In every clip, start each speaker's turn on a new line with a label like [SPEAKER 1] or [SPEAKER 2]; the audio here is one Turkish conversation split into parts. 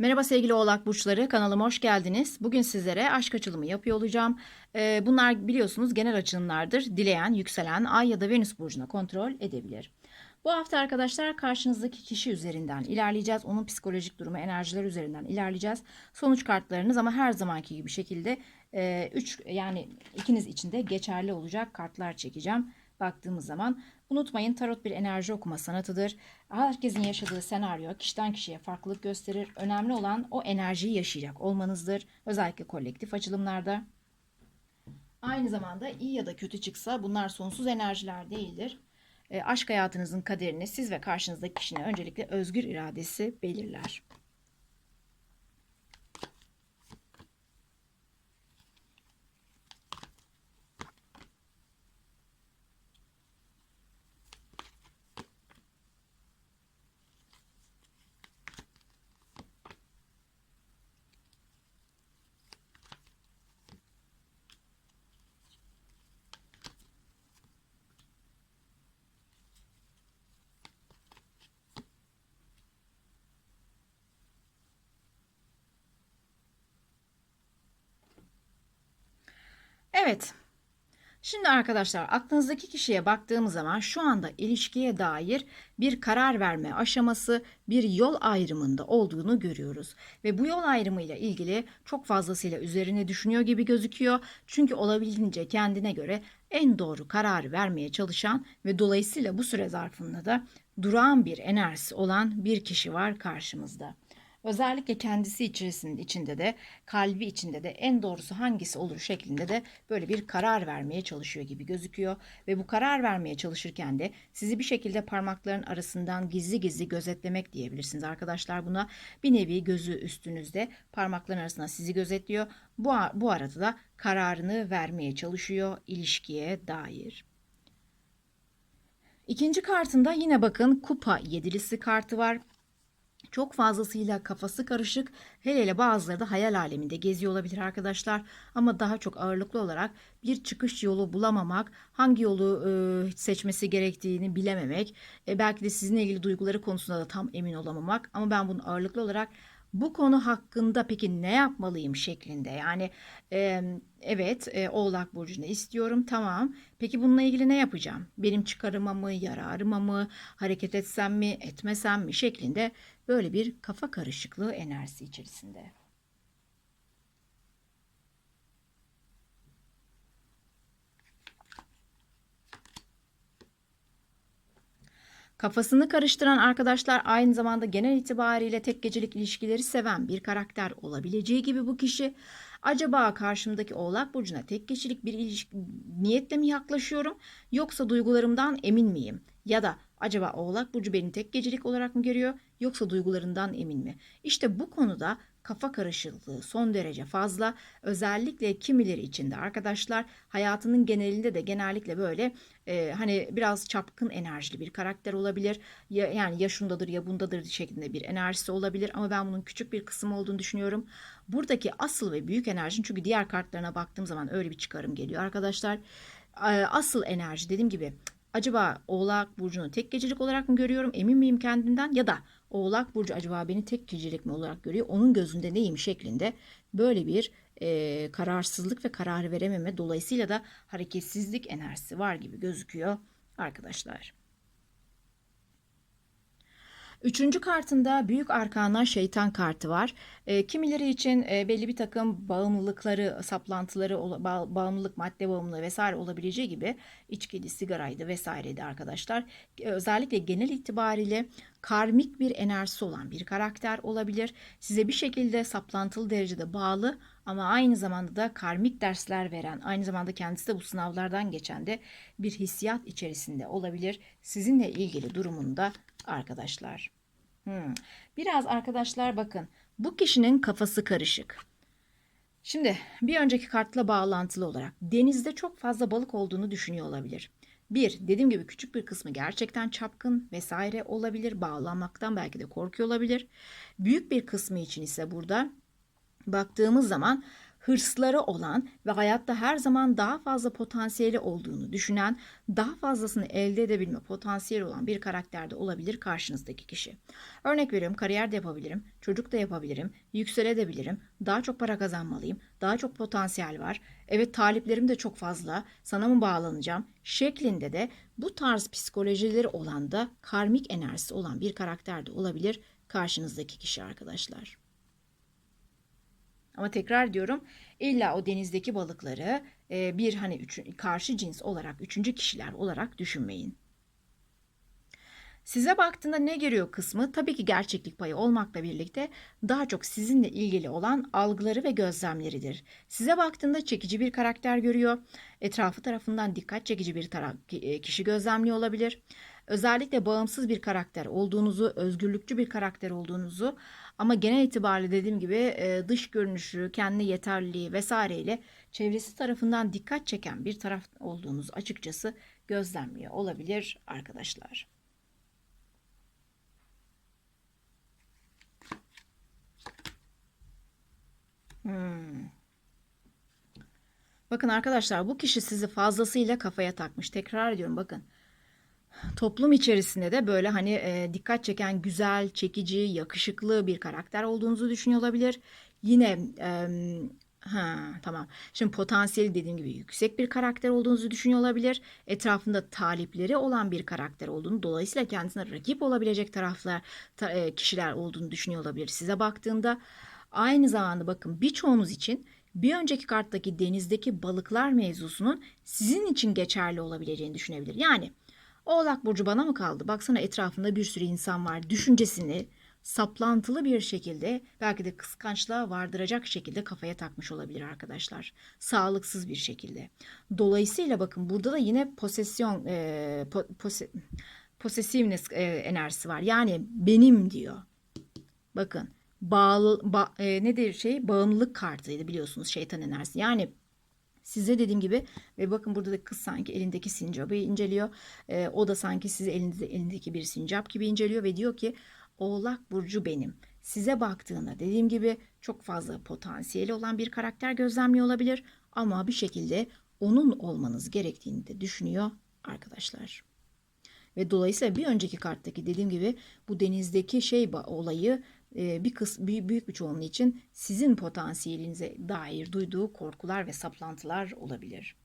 [SPEAKER 1] Merhaba sevgili oğlak burçları kanalıma hoş geldiniz. Bugün sizlere aşk açılımı yapıyor olacağım. Ee, bunlar biliyorsunuz genel açılımlardır. Dileyen, yükselen, ay ya da venüs burcuna kontrol edebilir. Bu hafta arkadaşlar karşınızdaki kişi üzerinden ilerleyeceğiz. Onun psikolojik durumu, enerjiler üzerinden ilerleyeceğiz. Sonuç kartlarınız ama her zamanki gibi şekilde 3 yani ikiniz için de geçerli olacak kartlar çekeceğim baktığımız zaman unutmayın tarot bir enerji okuma sanatıdır. Herkesin yaşadığı senaryo kişiden kişiye farklılık gösterir. Önemli olan o enerjiyi yaşayacak olmanızdır. Özellikle kolektif açılımlarda. Aynı zamanda iyi ya da kötü çıksa bunlar sonsuz enerjiler değildir. E, aşk hayatınızın kaderini siz ve karşınızdaki kişinin öncelikle özgür iradesi belirler. Evet. Şimdi arkadaşlar aklınızdaki kişiye baktığımız zaman şu anda ilişkiye dair bir karar verme aşaması, bir yol ayrımında olduğunu görüyoruz. Ve bu yol ayrımıyla ilgili çok fazlasıyla üzerine düşünüyor gibi gözüküyor. Çünkü olabildiğince kendine göre en doğru kararı vermeye çalışan ve dolayısıyla bu süre zarfında da durağan bir enerjisi olan bir kişi var karşımızda. Özellikle kendisi içerisinde içinde de kalbi içinde de en doğrusu hangisi olur şeklinde de böyle bir karar vermeye çalışıyor gibi gözüküyor ve bu karar vermeye çalışırken de sizi bir şekilde parmakların arasından gizli gizli gözetlemek diyebilirsiniz arkadaşlar buna bir nevi gözü üstünüzde parmakların arasında sizi gözetliyor bu, bu arada da kararını vermeye çalışıyor ilişkiye dair. İkinci kartında yine bakın kupa yedilisi kartı var. Çok fazlasıyla kafası karışık. Hele hele bazıları da hayal aleminde geziyor olabilir arkadaşlar. Ama daha çok ağırlıklı olarak bir çıkış yolu bulamamak, hangi yolu e, seçmesi gerektiğini bilememek, e, belki de sizinle ilgili duyguları konusunda da tam emin olamamak. Ama ben bunu ağırlıklı olarak bu konu hakkında peki ne yapmalıyım şeklinde yani e, evet e, Oğlak Burcu'nu istiyorum tamam peki bununla ilgili ne yapacağım benim çıkarıma mı yararıma mı hareket etsem mi etmesem mi şeklinde böyle bir kafa karışıklığı enerjisi içerisinde. Kafasını karıştıran arkadaşlar aynı zamanda genel itibariyle tek gecelik ilişkileri seven bir karakter olabileceği gibi bu kişi acaba karşımdaki Oğlak burcuna tek gecelik bir ilişki niyetle mi yaklaşıyorum yoksa duygularımdan emin miyim? Ya da acaba Oğlak burcu beni tek gecelik olarak mı görüyor yoksa duygularından emin mi? İşte bu konuda kafa karışıklığı son derece fazla. Özellikle kimileri içinde arkadaşlar hayatının genelinde de genellikle böyle e, hani biraz çapkın enerjili bir karakter olabilir. Ya, yani ya şundadır ya bundadır şeklinde bir enerjisi olabilir ama ben bunun küçük bir kısım olduğunu düşünüyorum. Buradaki asıl ve büyük enerjinin çünkü diğer kartlarına baktığım zaman öyle bir çıkarım geliyor arkadaşlar. Asıl enerji dediğim gibi acaba Oğlak Burcu'nu tek gecelik olarak mı görüyorum emin miyim kendimden ya da Oğlak Burcu acaba beni tek gecelik mi olarak görüyor onun gözünde neyim şeklinde böyle bir e, kararsızlık ve karar verememe dolayısıyla da hareketsizlik enerjisi var gibi gözüküyor arkadaşlar. Üçüncü kartında büyük arkana şeytan kartı var. E, kimileri için e, belli bir takım bağımlılıkları, saplantıları, ba bağımlılık, madde bağımlılığı vesaire olabileceği gibi içkili, sigaraydı vesaireydi arkadaşlar. E, özellikle genel itibariyle karmik bir enerjisi olan bir karakter olabilir. Size bir şekilde saplantılı derecede bağlı ama aynı zamanda da karmik dersler veren, aynı zamanda kendisi de bu sınavlardan geçen de bir hissiyat içerisinde olabilir. Sizinle ilgili durumunda arkadaşlar. Hmm. Biraz arkadaşlar bakın bu kişinin kafası karışık. Şimdi bir önceki kartla bağlantılı olarak denizde çok fazla balık olduğunu düşünüyor olabilir. Bir, dediğim gibi küçük bir kısmı gerçekten çapkın vesaire olabilir. Bağlanmaktan belki de korkuyor olabilir. Büyük bir kısmı için ise burada baktığımız zaman hırsları olan ve hayatta her zaman daha fazla potansiyeli olduğunu düşünen, daha fazlasını elde edebilme potansiyeli olan bir karakterde olabilir karşınızdaki kişi. Örnek veriyorum kariyer de yapabilirim, çocuk da yapabilirim, yükselebilirim, daha çok para kazanmalıyım, daha çok potansiyel var, evet taliplerim de çok fazla, sana mı bağlanacağım şeklinde de bu tarz psikolojileri olan da karmik enerjisi olan bir karakter de olabilir karşınızdaki kişi arkadaşlar. Ama tekrar diyorum illa o denizdeki balıkları e, bir hani üç, karşı cins olarak üçüncü kişiler olarak düşünmeyin. Size baktığında ne görüyor kısmı tabii ki gerçeklik payı olmakla birlikte daha çok sizinle ilgili olan algıları ve gözlemleridir. Size baktığında çekici bir karakter görüyor. Etrafı tarafından dikkat çekici bir e, kişi gözlemliyor olabilir. Özellikle bağımsız bir karakter olduğunuzu, özgürlükçü bir karakter olduğunuzu ama genel itibariyle dediğim gibi e, dış görünüşü, kendi yeterliliği vesaireyle çevresi tarafından dikkat çeken bir taraf olduğunuzu açıkçası gözlemliyor olabilir arkadaşlar. Hmm. Bakın arkadaşlar bu kişi sizi fazlasıyla kafaya takmış. Tekrar ediyorum bakın. Toplum içerisinde de böyle hani e, dikkat çeken güzel, çekici, yakışıklı bir karakter olduğunuzu düşünüyor olabilir. Yine e, ha tamam. Şimdi potansiyeli dediğim gibi yüksek bir karakter olduğunuzu düşünüyor olabilir. Etrafında talipleri olan bir karakter olduğunu, dolayısıyla kendisine rakip olabilecek taraflar, ta, e, kişiler olduğunu düşünüyor olabilir. Size baktığında Aynı zamanda bakın birçoğunuz için bir önceki karttaki denizdeki balıklar mevzusunun sizin için geçerli olabileceğini düşünebilir. Yani Oğlak Burcu bana mı kaldı? Baksana etrafında bir sürü insan var. Düşüncesini saplantılı bir şekilde belki de kıskançlığa vardıracak şekilde kafaya takmış olabilir arkadaşlar. Sağlıksız bir şekilde. Dolayısıyla bakın burada da yine posesyon, e, po, pose, possessiveness e, enerjisi var. Yani benim diyor. Bakın bağlı ba, e, nedir şey bağımlılık kartıydı biliyorsunuz şeytan enerjisi. Yani size dediğim gibi ve bakın burada da kız sanki elindeki sincabı inceliyor. E, o da sanki sizi elinde, elindeki bir sincap gibi inceliyor ve diyor ki Oğlak burcu benim. Size baktığında dediğim gibi çok fazla potansiyeli olan bir karakter gözlemliyor olabilir ama bir şekilde onun olmanız gerektiğini de düşünüyor arkadaşlar. Ve dolayısıyla bir önceki karttaki dediğim gibi bu denizdeki şey olayı bir kıs büyük bir çoğunluğu için sizin potansiyelinize dair duyduğu korkular ve saplantılar olabilir.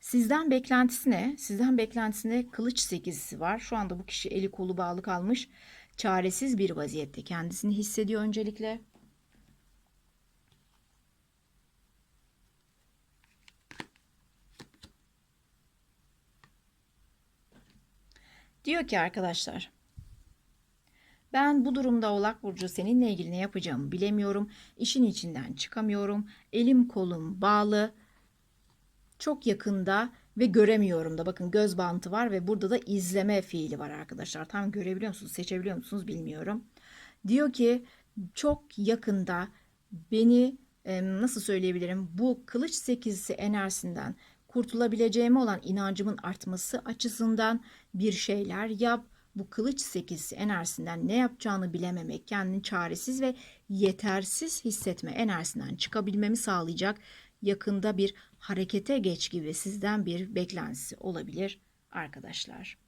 [SPEAKER 1] Sizden beklentisi ne? Sizden beklentisinde kılıç sekizisi var. Şu anda bu kişi eli kolu bağlı kalmış. Çaresiz bir vaziyette kendisini hissediyor öncelikle. Diyor ki arkadaşlar ben bu durumda Oğlak Burcu seninle ilgili ne yapacağımı bilemiyorum. İşin içinden çıkamıyorum. Elim kolum bağlı. Çok yakında ve göremiyorum da. Bakın göz bantı var ve burada da izleme fiili var arkadaşlar. Tam görebiliyor musunuz, seçebiliyor musunuz bilmiyorum. Diyor ki çok yakında beni nasıl söyleyebilirim bu kılıç sekizisi enerjisinden kurtulabileceğime olan inancımın artması açısından bir şeyler yap. Bu kılıç sekizisi enerjisinden ne yapacağını bilememek, kendini çaresiz ve yetersiz hissetme enerjisinden çıkabilmemi sağlayacak yakında bir harekete geç gibi sizden bir beklentisi olabilir arkadaşlar.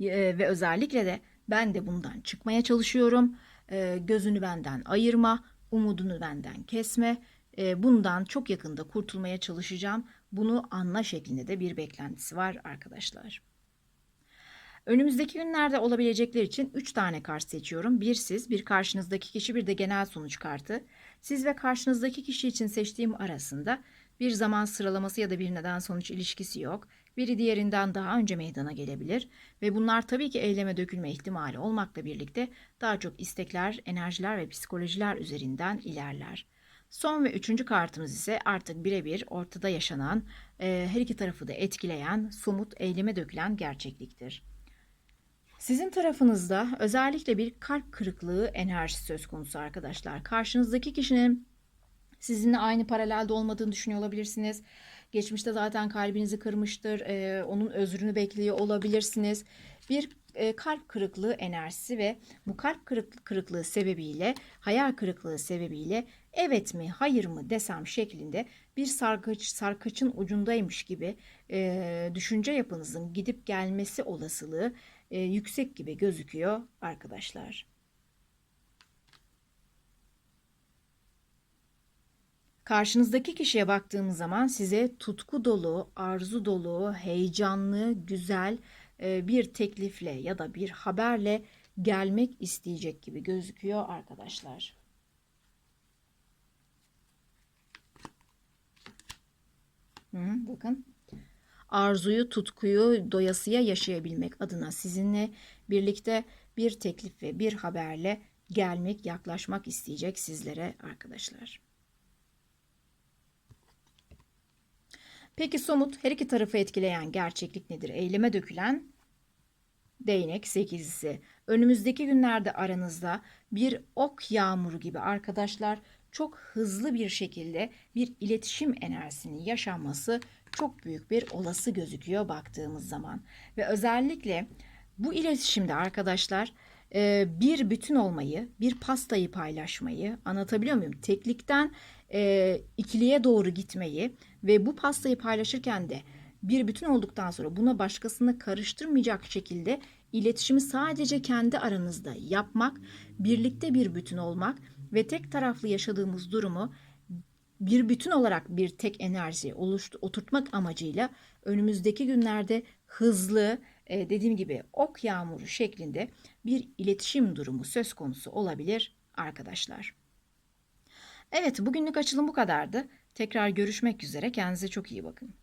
[SPEAKER 1] Ve özellikle de ben de bundan çıkmaya çalışıyorum. Gözünü benden ayırma, umudunu benden kesme bundan çok yakında kurtulmaya çalışacağım. Bunu anla şeklinde de bir beklentisi var arkadaşlar. Önümüzdeki günlerde olabilecekler için 3 tane kart seçiyorum. Bir siz, bir karşınızdaki kişi, bir de genel sonuç kartı. Siz ve karşınızdaki kişi için seçtiğim arasında bir zaman sıralaması ya da bir neden sonuç ilişkisi yok. Biri diğerinden daha önce meydana gelebilir ve bunlar tabii ki eyleme dökülme ihtimali olmakla birlikte daha çok istekler, enerjiler ve psikolojiler üzerinden ilerler. Son ve üçüncü kartımız ise artık birebir ortada yaşanan, e, her iki tarafı da etkileyen, somut, eyleme dökülen gerçekliktir. Sizin tarafınızda özellikle bir kalp kırıklığı enerjisi söz konusu arkadaşlar. Karşınızdaki kişinin sizinle aynı paralelde olmadığını düşünüyor olabilirsiniz. Geçmişte zaten kalbinizi kırmıştır. e, onun özrünü bekliyor olabilirsiniz. Bir e, kalp kırıklığı enerjisi ve bu kalp kırık- kırıklığı sebebiyle, hayal kırıklığı sebebiyle evet mi, hayır mı desem şeklinde bir sarkaç, sarkaçın ucundaymış gibi e, düşünce yapınızın gidip gelmesi olasılığı e, yüksek gibi gözüküyor arkadaşlar. Karşınızdaki kişiye baktığımız zaman size tutku dolu, arzu dolu, heyecanlı, güzel bir teklifle ya da bir haberle gelmek isteyecek gibi gözüküyor arkadaşlar. Hı, bakın arzuyu, tutkuyu doyasıya yaşayabilmek adına sizinle birlikte bir teklif ve bir haberle gelmek, yaklaşmak isteyecek sizlere arkadaşlar. Peki somut her iki tarafı etkileyen gerçeklik nedir? Eyleme dökülen değnek sekizlisi. Önümüzdeki günlerde aranızda bir ok yağmuru gibi arkadaşlar çok hızlı bir şekilde bir iletişim enerjisinin yaşanması çok büyük bir olası gözüküyor baktığımız zaman. Ve özellikle bu iletişimde arkadaşlar e, bir bütün olmayı, bir pastayı paylaşmayı anlatabiliyor muyum? Teklikten e, ikiliye doğru gitmeyi ve bu pastayı paylaşırken de bir bütün olduktan sonra buna başkasını karıştırmayacak şekilde iletişimi sadece kendi aranızda yapmak, birlikte bir bütün olmak ve tek taraflı yaşadığımız durumu bir bütün olarak bir tek enerji oluştu, oturtmak amacıyla önümüzdeki günlerde hızlı e, dediğim gibi ok yağmuru şeklinde bir iletişim durumu söz konusu olabilir arkadaşlar. Evet bugünlük açılım bu kadardı. Tekrar görüşmek üzere. Kendinize çok iyi bakın.